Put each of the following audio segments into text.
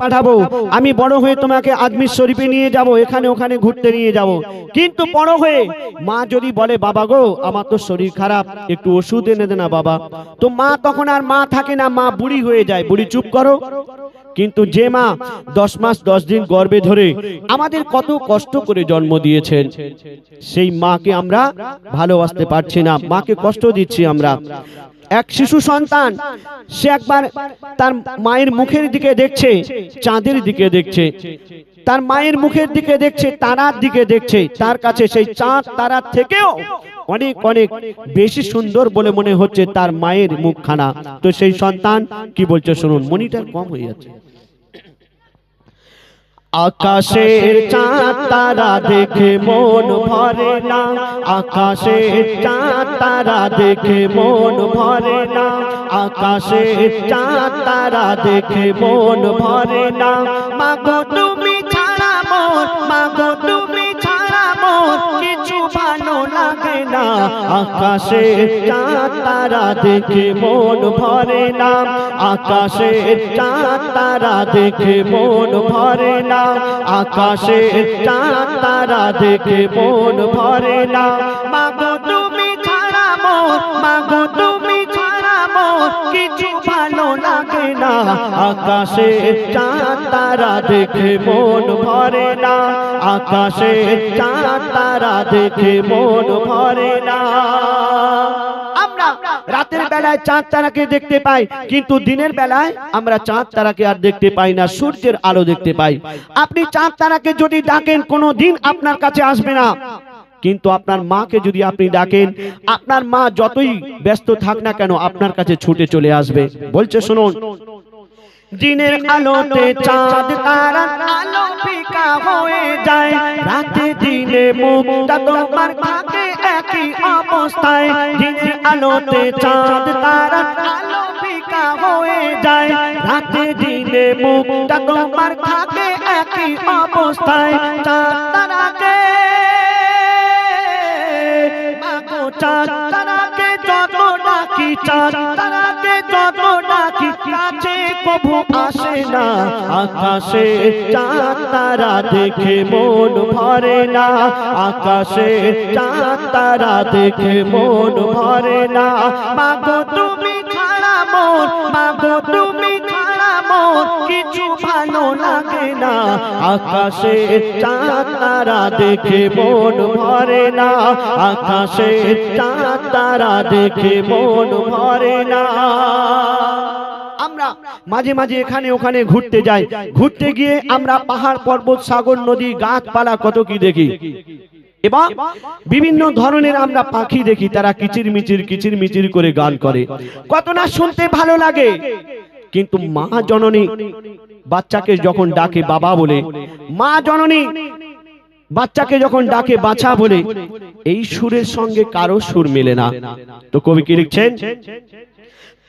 পাঠাবো। আমি বড় হয়ে তোমাকে আজমির শরীফে নিয়ে যাব, এখানে ওখানে ঘুরতে নিয়ে যাব। কিন্তু বড় হয়ে, মা যদি বলে, বাবা গো, আমার তো শরীর খারাপ, একটু ওষুধ এনে দে না, বাবা। তো মা তখন আর মা থাকে না, মা বুড়ি হয়ে যায়। বুড়ি, চুপ করো। কিন্তু যে মা দশ মাস, দশ দিন গর্ভে ধরে আমাদের কত কষ্ট করে জন্ম দিয়েছেন, সেই মাকে আমরা ভালোবাসতে পারছি না। মাকে কষ্ট দিচ্ছি আমরা। এক শিশু সন্তান, সে একবার তার মায়ের মুখের দিকে দেখছে, চাঁদের দিকে দেখছে। তার মায়ের মুখের দিকে দেখছে, তারার দিকে দেখছে। তার কাছে সেই চাঁদ, তারার থেকেও অনেক অনেক বেশি সুন্দর বলে মনে হচ্ছে তার মায়ের মুখখানা। তো সেই সন্তান কি বলছে? শুনুন, মনিটার কম হয়ে যাচ্ছে। আকাশের চাঁদ তারা দেখে মন ভরে না। আকাশের চাঁদ তারা দেখে মন ভরে না। আকাশের চাঁদ তারা দেখে মন ভরে না। মাগো চাঁদ তারা দেখে মন ভরে না। আকাশের চাঁদ তারা দেখে মন ভরে না। আকাশের চাঁদ তারা দেখে মন ভরে না। মাগো, তুমি ছাড়া মাগো, তুমি ছাড়া কিছু ভালো লাগে না। আকাশের চাঁদ তারা দেখে মন ভরে না। আকাশের চাঁদ তারা দেখে মন ভরে না। আমরা রাতের বেলায় চাঁদ তারাকে দেখতে পাই, কিন্তু দিনের বেলায় আমরা চাঁদ তারাকে আর দেখতে পাই না, সূর্যের আলো দেখতে পাই। আপনি চাঁদ তারাকে যদি ডাকেন, কোনো দিন আপনার কাছে আসবে না। কিন্তু আপনার মাকে যদি আপনি ডাকেন, আপনার মা যতই ব্যস্ত থাক না কেন, আপনার কাছে ছুটে চলে আসবে। বলছে, শুনুন দিনের আলোতে চাঁদ তারা আলো ফিকা হয়ে যায়। রাতে দিনে মুখটা তোমার থাকে একই অবস্থায়। দিনের আলোতে চাঁদ তারা আলো ফিকা হয়ে যায়। রাতে দিনে মুখটা তোমার থাকে একই অবস্থায়। চাঁদ তারাকে। মাগো চাঁদ ডাকি যত ডাকি কাছে কবু আসে না। আকাশে চাঁদ, তারা দেখে মন ভরে না। আকাশে চাঁদ, তারা দেখে মন ভরে না। মাগো, তুমি ছাড়া মোর মাগো, তুমি কিছু ভালো লাগে না। আকাশে চাঁদ, তারা দেখে মন ভরে না। আকাশে চাঁদ তারা দেখে মন ভরে না। আমরা মাঝে মাঝে এখানে ওখানে ঘুরতে যাই। ঘুরতে গিয়ে আমরা পাহাড়, পর্বত, সাগর, নদী, গাছপালা কত কি দেখি। এবং বিভিন্ন ধরনের আমরা পাখি দেখি, তারা কিচির মিচির কিচির মিচির করে গান করে। কত না শুনতে ভালো লাগে। কিন্তু মা জননী বাচ্চাকে যখন ডাকে বাবা বলে, মা জননী বাচ্চাকে যখন ডাকে, বাছা বলে, এই সুরের সঙ্গে কারও সুর মেলে না। তো কবি কি লিখছেন?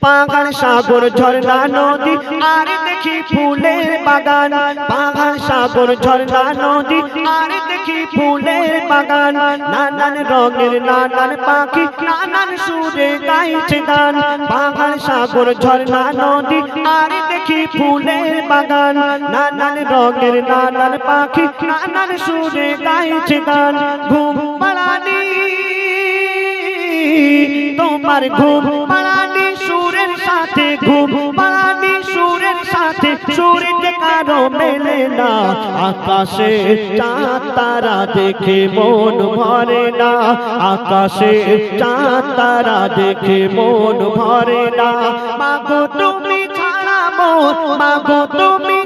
পাহাড় সাগর, ঝর্ণা নদী, আর দেখি ফুলের বাগান। পাহাড় সাগর, ঝর্ণা নদী, আর দেখি ফুলের বাগান, নানান রঙের নানান পাখি, নানান সুরে গাইছে গান। পাহাড়, সাগর, ঝর্ণা, নদী, আর দেখি ফুলের বাগান, নানান রঙের নানান পাখি, নানান সুরে গাইছে গান। ঘুম পাড়ানি, তোমার ঘুম পাড়ানি, সুরের সাথে ঘুম পাড়ানি। সুরের কারও মেলে না। আকাশে চাঁদ তারা দেখে মন ভরে না। আকাশে চাঁদ তারা দেখে মন ভরে না। মাগো, তুমি ছাড়া মাগো, তুমি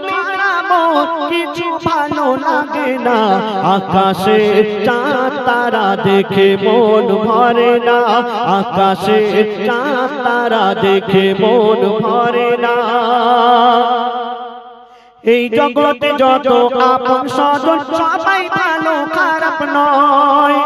কিছু ভালো লাগে না। আকাশে চাঁদ তারা দেখে মন ভরে না। আকাশে চাঁদ তারা দেখে মন ভরে না। এই জগতে যত আপন স্বজন, সবাই ভালো, খারাপ নয়।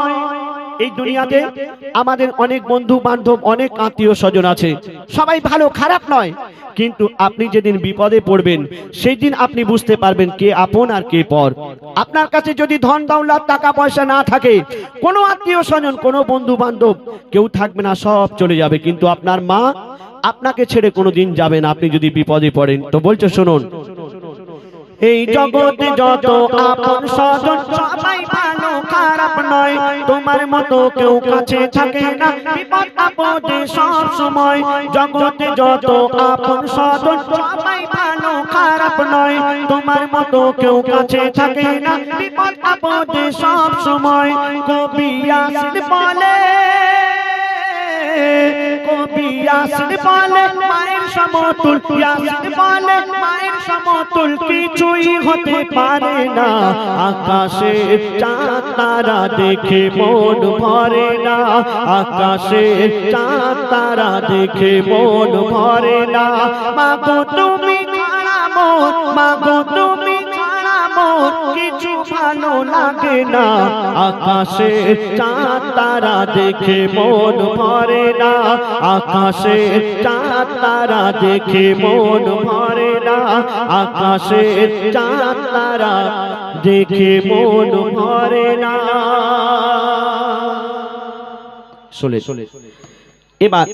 এই দুনিয়াতে আমাদের অনেক বন্ধু বান্ধব, অনেক আত্মীয় স্বজন আছে। সবাই ভালো, খারাপ নয়। কিন্তু আপনি যেদিন বিপদে পড়বেন সেই দিন আপনি বুঝতে পারবেন কে আপন আর কে পর। আপনার কাছে যদি ধন, দৌলত, টাকা, পয়সা না থাকে, কোনো আত্মীয় স্বজন, কোনো বন্ধু বান্ধব, কেউ থাকবে না, সব চলে যাবে। কিন্তু আপনার মা আপনাকে ছেড়ে কোনো দিন যাবে না। আপনি যদি বিপদে পড়েন, তো বলছে, শুনুন এই জগতে যত আপন স্বজন, সবাই ভালো, খারাপ নয়। তোমার মতো কেউ কাছে থাকে না। বিপদ আপদে সব সময়। জগতে যত আপন স্বজন, সবাই ভালো, খারাপ নয়। তোমার মতো কেউ কাছে থাকে না। বিপদ আপদে সব সময়। কবি আসিন বলে ইয়াসিন বলে, মায়ের সমতুল মায়ের সমতুল কিছুই হতে পারে না। আকাশে চাঁদ, তারা দেখে মন ভরে না। আকাশে চাঁদ, তারা দেখে মন ভরে না। মাগো তুমি ছাড়া মোর কিছু ভালো লাগে না। আকাশে চাঁদ তারা দেখে মন ভরে না। আকাশে চাঁদ তারা দেখে মন ভরে না। আকাশে চাঁদ তারা দেখে মন ভরে না। চলে এবার